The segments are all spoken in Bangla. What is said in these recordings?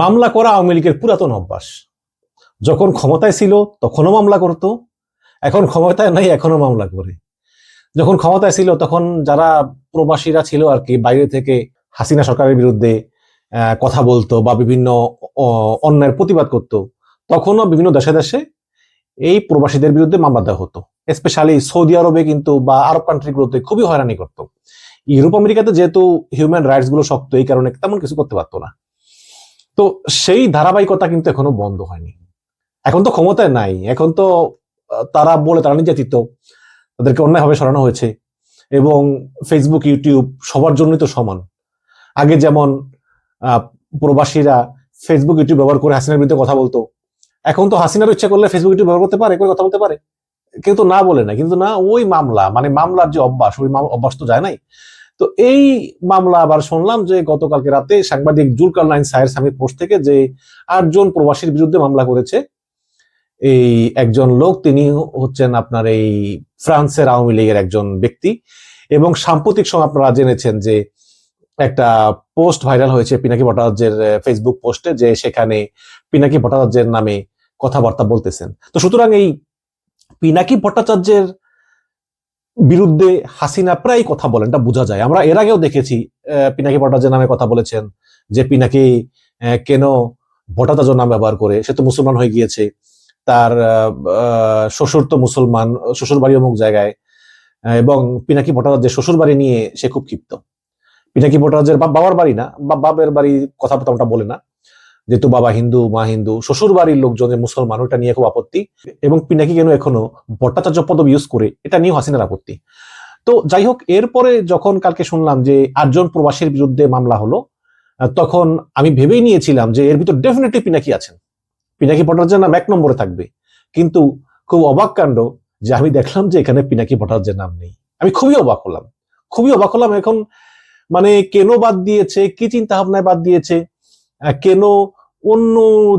মামলা করা আওয়ামী লীগের পুরাতন অভ্যাস। যখন ক্ষমতায় ছিল, তখনও মামলা করতো, এখন ক্ষমতায় নাই এখনও মামলা করে। যখন ক্ষমতায় ছিল, তখন যারা প্রবাসীরা ছিল আর কি, বাইরে থেকে হাসিনা সরকারের বিরুদ্ধে কথা বলতো বা বিভিন্ন অন্যায়ের প্রতিবাদ করত, তখনও বিভিন্ন দেশে দেশে এই প্রবাসীদের বিরুদ্ধে মামলা দেওয়া হতো। স্পেশালি সৌদি আরবে কিন্তু বা আরব কান্ট্রিগুলোতে খুবই হয়রানি করতো। ইউরোপ আমেরিকাতে যেহেতু হিউম্যান রাইটসগুলো শক্ত, এই কারণে তেমন কিছু করতে পারতো না। তো সেই ধারাবাহিকতা কিন্তু এখনও বন্ধ হয়নি। এখন তো ক্ষমতায় নাই। এখন তো তারা বলে তারা নির্যাতিত। তাদেরকে অন্যায়ভাবে সরানো হয়েছে। এবং ফেসবুক ইউটিউব সবার জন্যই তো সমান। আগে যেমন প্রবাসীরা ফেসবুক ইউটিউব ব্যবহার করে হাসিনার বিরুদ্ধে কথা বলতো। এখন তো হাসিনার ইচ্ছা করলে ফেসবুক ইউটিউব ব্যবহার করতে পারে, করে কথা বলতে পারে। কিন্তু না বলে না কিন্তু না, ওই মামলা মানে মামলার যে অভ্যাস, ওই অভ্যাস তো যায় নাই। তো এই মামলা আবার শুনলাম যে গতকালকে রাতে সাংবাদিক জুলকার লাইন সাহের স্বামীর পোস্ট থেকে যে আটজন প্রবাসীর বিরুদ্ধে মামলা করেছে, এই একজন লোক, তিনি হচ্ছেন আপনার এই ফ্রান্সের আওয়ামী লীগের একজন ব্যক্তি এবং সাম্প্রতিক সময় আপনারা জেনেছেন যে একটা পোস্ট ভাইরাল হয়েছে পিনাকি ভট্টাচার্যের ফেসবুক পোস্টে যে সেখানে পিনাকি ভট্টাচার্যের নামে কথাবার্তা বলতেছেন। তো সুতরাং এই পিনাকি ভট্টাচার্যের বিরুদ্ধে হাসিনা প্রায় কথা বলেন, এটা বোঝা যায়। আমরা এর আগেও দেখেছি পিনাকি ভট্টাচার্যের নামে কথা বলেছেন যে পিনাকি কেন ভট্টাচার্য নাম ব্যবহার করে? সে তো মুসলমান হয়ে গিয়েছে। তার শ্বশুর তো মুসলমান শ্বশুর বাড়ি অমুক জায়গায়। এবং পিনাকি ভট্টাচার্যের শ্বশুর বাড়ি নিয়ে সে খুব ক্ষিপ্ত। পিনাকি ভট্টাচার্যের বাবার বাড়ি না, বা বাবের বাড়ি কথা প্রথমটা বলে না। যেহেতু বাবা হিন্দু, মা হিন্দু শ্বশুর বাড়ির লোকজন, যে মুসলমান ওটা নিয়ে খুব আপত্তি। এবং পিনাকি কেন এখনও ভট্টাচার্য পদবি ইউজ করে, এটা নিয়েও হাসিনার আপত্তি। তো যাই হোক, এরপরে যখন কালকে শুনলাম যে আটজন প্রবাসীর বিরুদ্ধে মামলা হলো তখন আমি ভেবেই নিয়েছিলাম যে এর ভিতর ডেফিনেটলি পিনাকি আছেন। পিনাকি ভট্টাচার্যের নাম এক নম্বরে থাকবে। কিন্তু খুব অবাক কাণ্ড যে আমি দেখলাম যে এখানে পিনাকি ভট্টাচার্যের নাম নেই। আমি খুবই অবাক হলাম। খুবই অবাক হলাম এখন মানে কেন বাদ দিয়েছে, কি চিন্তা ভাবনায় বাদ দিয়েছে কেন অন্য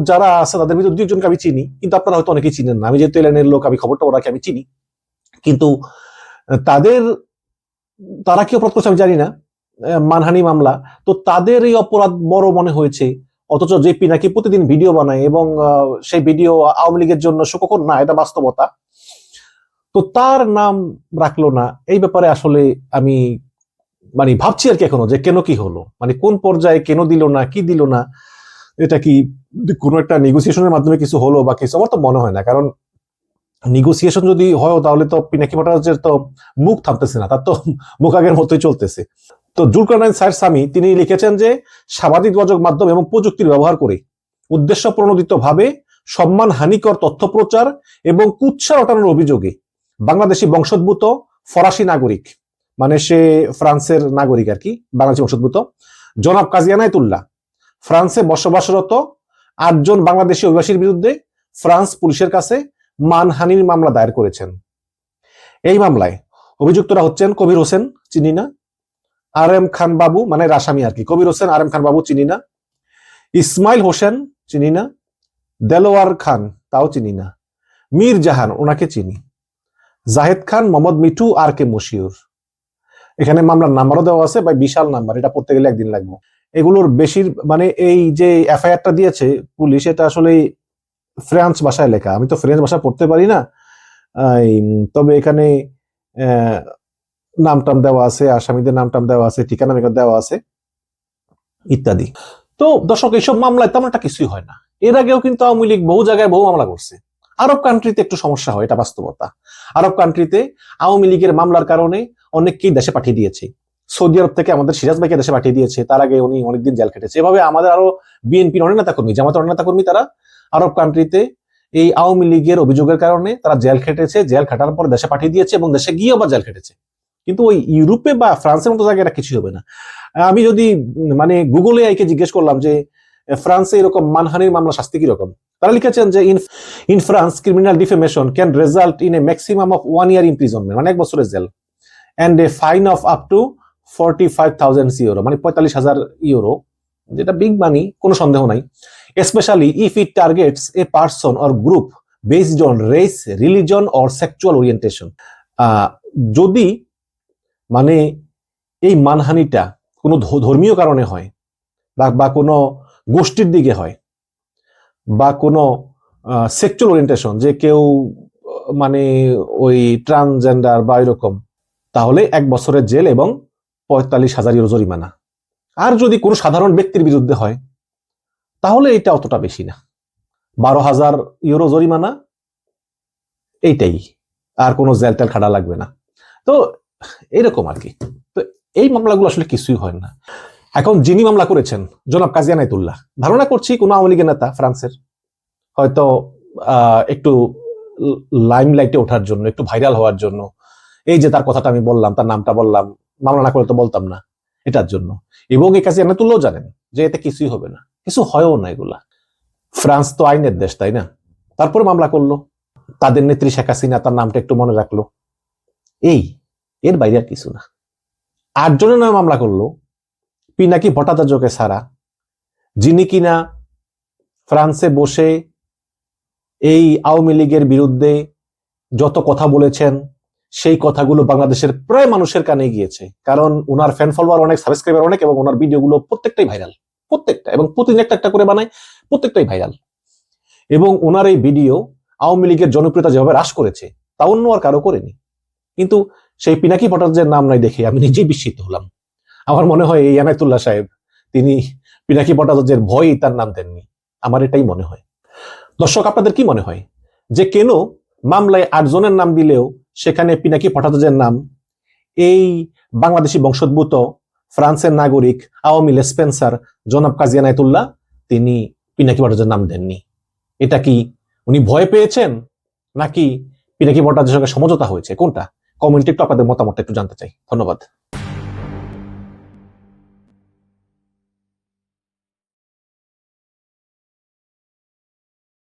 যারা আছে, তাদের ভিতর দুইজনকে আমি চিনি, কিন্তু আপনারা হয়তো অনেকেই চিনেন না। আমি যেহেতু এলানের লোক, আমি খবরটা রাখি আমি চিনি। কিন্তু, তাদের, তারা কি অপরাধ করছে আমি জানি না মানহানি মামলা। তো তাদের এই অপরাধ বড় মনে হয়েছে, অথচ যে পিনাকি প্রতিদিন ভিডিও বানায় এবং সেই ভিডিও আওয়ামী লীগের জন্য সুখকর না, এটা বাস্তবতা। তো তার নাম রাখল না। এই ব্যাপারে আসলে আমি মানে ভাবছি আর কি এখনও যে কেন কি হলো মানে কোন পর্যায়ে কেন দিল না, কি দিল না এটা কি কোনো একটা নেগোসিয়েশনের মাধ্যমে কিছু হলো বা কিছু? আমার তো মনে হয় না, কারণ নেগোসিয়েশন যদি হয়, তাহলে তো পিনাকি ভট্টাচার্যের তো মুখ থামতেছে না, তার তো মুখ আগের মতোই চলতেছে। তো জুলকারনাইন স্যার স্বামী, তিনি লিখেছেন যে, সামাজিক যোগাযোগ মাধ্যম এবং প্রযুক্তির ব্যবহার করে উদ্দেশ্য প্রণোদিত ভাবে সম্মান হানিকর তথ্য প্রচার এবং কুৎসা রটানোর অভিযোগে বাংলাদেশি বংশোদ্ভূত ফরাসি নাগরিক মানে সে ফ্রান্সের নাগরিক আর কি, বাংলাদেশি বংশোদ্ভূত, জনাব কাজী আনায়তুল্লাহ ফ্রান্সে বসবাসরত আটজন বাংলাদেশি অভিবাসীর বিরুদ্ধে ফ্রান্স পুলিশের কাছে মানহানির মামলা দায়ের করেছেন। এই মামলায় অভিযুক্তরা হচ্ছেন কবির হোসেন, চিনি না। আর এম খান বাবু মানে রাসামি আর কি। কবির হোসেন, আর এম খান বাবু, চিনি না। ইসমাইল হোসেন, চিনি না। দেলোয়ার খান, তাও চিনি না। মীর জাহান, ওনাকে চিনি। জাহেদ খান, মোহাম্মদ মিঠু, আর কে মশিউর। এখানে মামলার নাম্বারও দেওয়া আছে বা বিশাল নাম্বার। এটা পড়তে গেলে একদিন লাগবে। এগুলোর বেশির মানে এই যে এফআইআরটা দিয়েছে পুলিশ, এটা আসলে ফ্রান্স ভাষায় লেখা। আমি তো ফ্রেঞ্চ ভাষা পড়তে পারি না। তবে এখানে নাম টাম দেওয়া আছে, আসামিদের নাম টাম দেওয়া আছে, ঠিকানা দেওয়া আছে, ইত্যাদি। তো দর্শক, এইসব মামলায় তেমন একটা কিছুই হয় না। এর আগেও কিন্তু আওয়ামী লীগ বহু জায়গায় বহু মামলা করছে। আরব কান্ট্রিতে একটু সমস্যা হয়, এটা বাস্তবতা। আরব কান্ট্রিতে আওয়ামী লীগের মামলার কারণে অনেককেই দেশে পাঠিয়ে দিয়েছে। সৌদি আরব থেকে আমাদের সিরাজ ভাইকে দেশে পাঠিয়ে দিয়েছে। তার আগে উনি অনেকদিন জেল খেটেছে। এভাবে আমাদের আরও বিএনপির অনেক নেতা কর্মী জামাতের অনেক নেতা কর্মী তারা আরব কান্ট্রিতে এই আওয়ামী লীগের অভিযোগের কারণে তারা জেল খেটেছে। জেল খাটার পর দেশে পাঠিয়ে দিয়েছে এবং দেশে গিয়ে আবার জেল খেটেছে। কিন্তু ওই ইউরোপে বা ফ্রান্সের মতো জায়গায় কিছুই হবে না। আমি যদি মানে গুগলে আইকে জিজ্ঞেস করলাম যে, ফ্রান্সে এরকম মানহানির মামলা শাস্তি কীরকম? তারা লিখেছেন যে, in in France criminal defamation can result in a maximum of one year imprisonment মানে এক বছরের jail. And a fine of up to forty five thousand euro মানে পঁয়তাল্লিশ হাজার ইউরো যেটা বিগ মানি কোনো সন্দেহ নাই। Specially if it targets a person or group based on race religion or sexual orientation যদি মানে এই মানহানিটা কোনো ধর্মীয় কারণে হয়, বা বা কোনো গোষ্ঠীর দিকে হয়, বা কোনো সেক্সুয়াল ওরিয়েন্টেশন যে কেউ মানে ওই ট্রান্সজেন্ডার বা এরকম, তাহলে এক বছরের জেল এবং পঁয়তাল্লিশ হাজার ইউরো জরিমানা। আর যদি কোনো সাধারণ ব্যক্তির বিরুদ্ধে হয়, তাহলে এটা অতটা বেশি না। বারো হাজার ইউরো জরিমানা, এইটাই। আর কোনো জেল টেল খাটা লাগবে না। তো এরকম আর কি। তো এই মামলাগুলো আসলে কিছুই হয় না। এখন যিনি মামলা করেছেন, জনাব কাজী আনাইতুল্লাহ ধারণা করছি কোন আওয়ামী লীগের নেতা ফ্রান্সের। হয়তো একটু লাইম লাইটে ওঠার জন্য, একটু ভাইরাল হওয়ার জন্য। এই যে তার কথাটা আমি বললাম, তার নামটা বললাম মামলা না করে তো বলতাম না এটার জন্য। এবং এই কাজী আনাইতুল্লাহ জানেন যে এতে কিছুই হবে না। কিছু হয়ও না এগুলা। ফ্রান্স তো আইনের দেশ, তাই না? তারপরে মামলা করল। তাদের নেত্রী শেখ হাসিনা, তার নামটা একটু মনে রাখল। এই, এর বাইরে আর কিছু না। আটজনের নামে মামলা করল। পিনাকি ভট্টাচার্যকে সারা যিনি কিনা ফ্রান্সে বসে এই আওয়ামী লীগের বিরুদ্ধে যত কথা বলেছেন সেই কথাগুলো বাংলাদেশের প্রায় মানুষের কানে গিয়েছে। কারণ ওনার ফ্যান ফলোয়ার অনেক সাবস্ক্রাইবার অনেক এবং ওনার ভিডিওগুলো প্রত্যেকটাই ভাইরাল প্রত্যেকটা এবং প্রতিদিন একটা একটা করে বানায়, প্রত্যেকটাই ভাইরাল এবং ওনার এই ভিডিও আওয়ামী লীগের জনপ্রিয়তা যেভাবে হ্রাস করেছে, তা অন্য আর কারও করেনি। কিন্তু সেই পিনাকি ভট্টাচার্যের নাম নাই দেখে আমি নিজেই বিস্মিত হলাম। আমার মনে হয় এই এনায়তুল্লাহ সাহেব, তিনি পিনাকি ভট্টাচার্যের ভয়ই তার নাম দেননি। আমার এটাই মনে হয়। দর্শক, আপনাদের কি মনে হয়? যে কেন মামলায় আটজনের নাম দিলেও সেখানে পিনাকি ভট্টাচার্যের নাম। এই বাংলাদেশি বংশোদ্ভূত ফ্রান্সের নাগরিক আওয়ামী লেসপেন্সার জনাব কাজিয়া নাইতুল্লাহ তিনি পিনাকি ভট্টাচার্যের নাম দেননি। এটা কি উনি ভয় পেয়েছেন? নাকি পিনাকি ভট্টাচার্যের সঙ্গে সমঝোতা হয়েছে? কোনটা? কমেন্টে একটু আপনাদের মতামতটা একটু জানতে চাই। ধন্যবাদ।